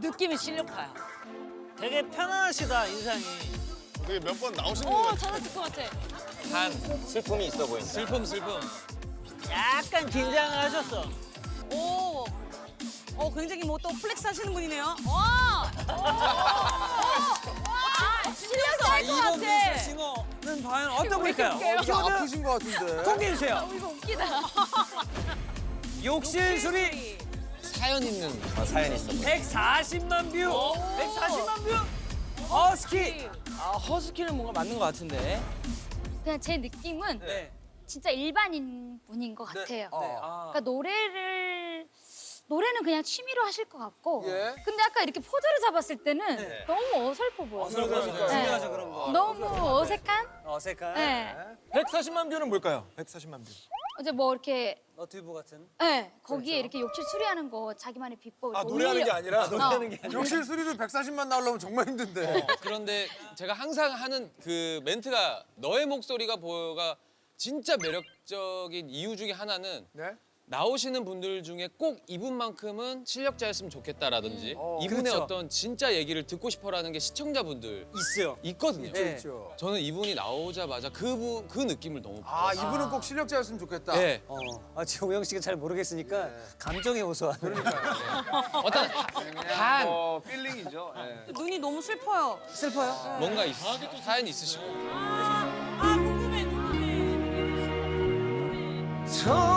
느낌이 실력파야. 되게 편안하시다 인상이. 되게 몇 번 나오시는 오, 것 같아요. 잘하실 것 같아. 한 슬픔이 있어 보인다. 슬픔 슬픔. 약간 긴장을 하셨어. 오. 어, 굉장히 뭐 또 플렉스 하시는 분이네요. 와! 와! 실력도 알것 이번 같아. 뮤지컬 싱어 는 과연 어떤 분일까요? 좀 아프신 것 같은데. 공개해 주세요. 이거 웃기다. 욕실 수리 사연 있는 어, 사연이 있어 보인다. 140만 뷰. 140만 뷰. 허스키. 아 허스키는 뭔가 맞는 것 같은데. 그냥 제 느낌은 네. 진짜 일반인 분인 것 같아요. 네. 아. 그러니까 노래를 노래는 그냥 취미로 하실 것 같고 예. 근데 아까 이렇게 포즈를 잡았을 때는 네. 너무 어설퍼 보여요. 어설퍼요. 중요하죠 그런 거. 너무 어색한? 어색한. 네. 140만 뷰는 뭘까요? 140만 뷰. 이제 뭐 이렇게 너튜브 같은. 네, 거기에 이렇게 욕실 수리하는 거 자기만의 비법. 아 노래하는 게 아니라 노래하는 게 욕실 수리도 140만 나오려면 정말 힘든데. 그런데 제가 항상 하는 그 멘트가 너의 목소리가 보여가 진짜 매력적인 이유 중에 하나는 네? 나오시는 분들 중에 꼭 이분만큼은 실력자였으면 좋겠다라든지 어, 이분의 그렇죠. 어떤 진짜 얘기를 듣고 싶어라는 게 시청자분들 있어요. 있거든요. 네. 그렇죠. 저는 이분이 나오자마자 그, 부- 그 느낌을 너무 아 받았어요. 이분은 꼭 실력자였으면 좋겠다. 네. 어. 아 지금 오영 씨가 잘 모르겠으니까 감정에 호소하는. 어떤 한 어 필링이죠. 예. 눈이 너무 슬퍼요. 슬퍼요? 뭔가 있, 사연 있으시고 아, 궁금해, 궁금해. 사랑아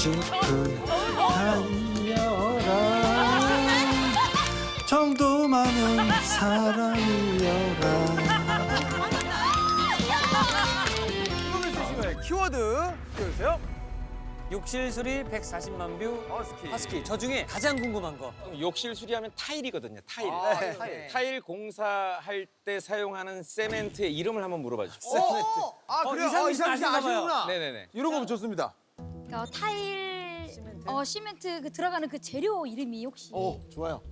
싶은 한여라 정도 많은 사랑이여라 궁금해. 키워드 띄워주세요. 욕실 수리 140만 뷰. 허스키. 허스키. 저 중에 가장 궁금한 거. 욕실 수리하면 타일이거든요. 타일. 아, 네. 타일. 타일 공사할 때 사용하는 세멘트의 이름을 한번 물어봐 주십시오. 오! 아 어, 그래요? 이상민 어, 씨 이상민 씨 봐요. 아시는구나. 네네네. 이런 거 좋습니다. 그러니까 타일 어 시멘트 그 들어가는 그 재료 이름이 혹시 오 좋아요.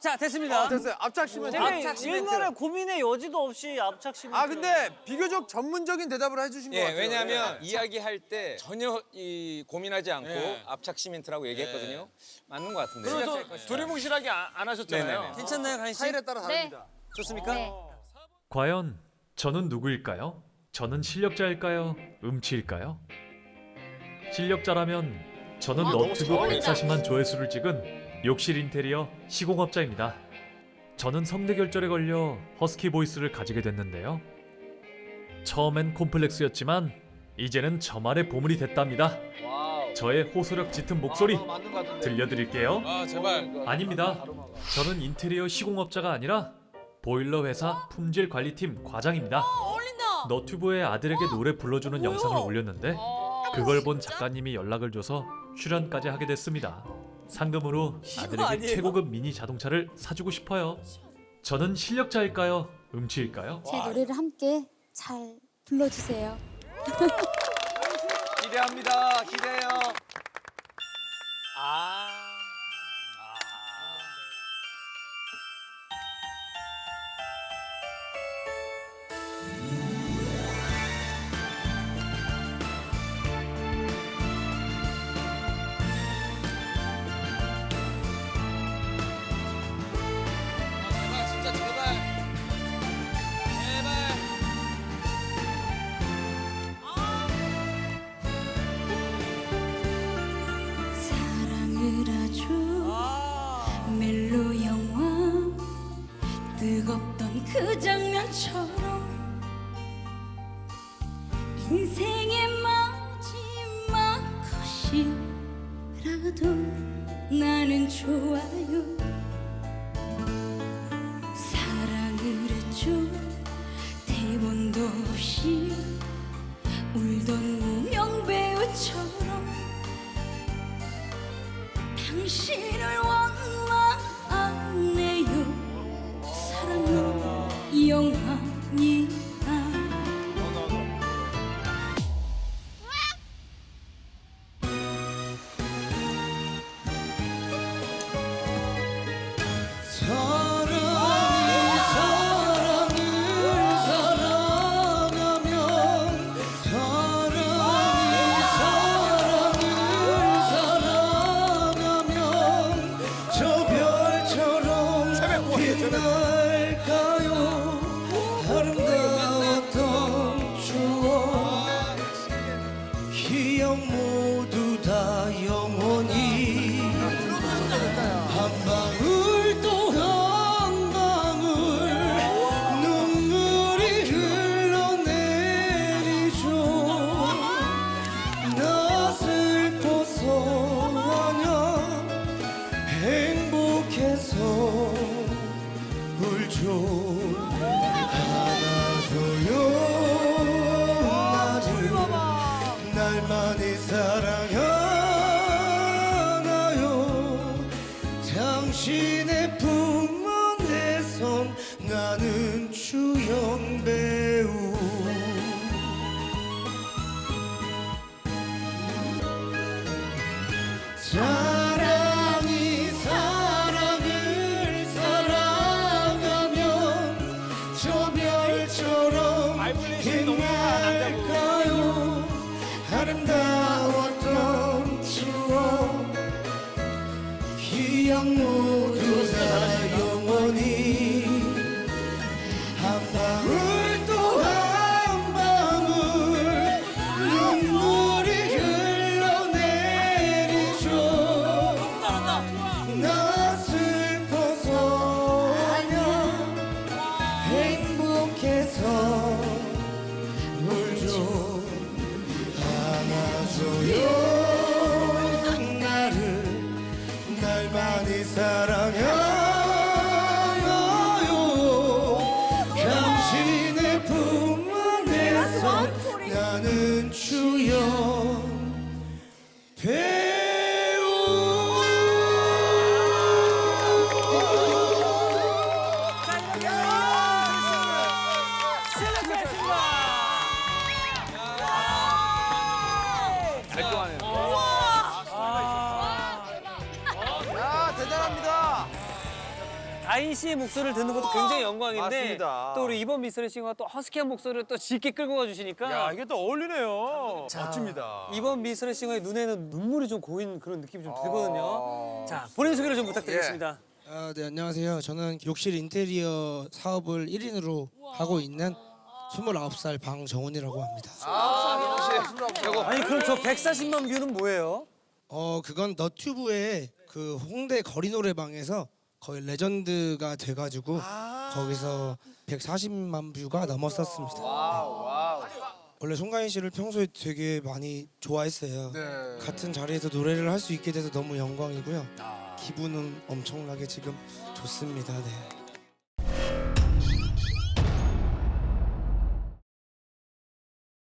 자 됐습니다. 됐어요. 앞작시면 제가 앞착 시멘트. 일말의 고민의 여지도 없이 압착 시멘트. 아 근데 비교적 전문적인 대답을 해주신 것 예, 같아요. 왜냐하면 이야기할 때 전혀 이 고민하지 않고 예. 압착 시멘트라고 얘기했거든요. 맞는 것 같은데. 그래도 두리뭉실하게 안, 하셨잖아요. 네네네. 괜찮나요, 가인 씨? 타일에 따라 네. 다릅니다. 좋습니까? 네. 과연 저는 누구일까요? 저는 실력자일까요? 음치일까요? 실력자라면 저는 너튜브 140만 조회수를 찍은 욕실 인테리어 시공업자입니다. 저는 성대결절에 걸려 허스키 보이스를 가지게 됐는데요. 처음엔 콤플렉스였지만 이제는 저만의 보물이 됐답니다. 저의 호소력 짙은 목소리 들려드릴게요. 아 제발 아닙니다. 저는 인테리어 시공업자가 아니라 보일러 회사 품질 관리팀 과장입니다. 너튜브에 아들에게 노래 불러주는 뭐야? 영상을 올렸는데 어, 그걸 본? 작가님이 연락을 줘서 출연까지 하게 됐습니다. 상금으로 아들에게 아니에요? 최고급 미니 자동차를 사주고 싶어요. 저는 실력자일까요? 음치일까요? 제 노래를 함께 잘 불러주세요. 기대합니다. 기대해요. 아. 나는 좋아요. 사랑을 했죠 대본도 없이 울던 무명 배우처럼 당신을 원 사 날 많이 사랑하 씨의 목소리를 듣는 것도 굉장히 영광인데 맞습니다. 또 우리 이번 미스터 싱어가 또 허스키한 목소리를 또 짙게 끌고 가주시니까 야 이게 또 어울리네요. 멋집니다. 이번 미스터 싱어의 눈에는 눈물이 좀 고인 그런 느낌이 좀 들거든요. 자 본인 소개를 좀 부탁드리겠습니다. 아, 네, 안녕하세요. 저는 욕실 인테리어 사업을 1인으로 하고 있는 29살 방정훈이라고 합니다. 아니 그럼 저 140만 뷰는 뭐예요? 어, 그건 너튜브에 그 홍대 거리 노래방에서 거의 레전드가 돼 가지고 거기서 140만 뷰가 넘었었습니다. 원래 송가인 씨를 평소에 되게 많이 좋아했어요. 같은 자리에서 노래를 할 수 있게 돼서 너무 영광이고요. 기분은 엄청나게 지금 좋습니다. 네.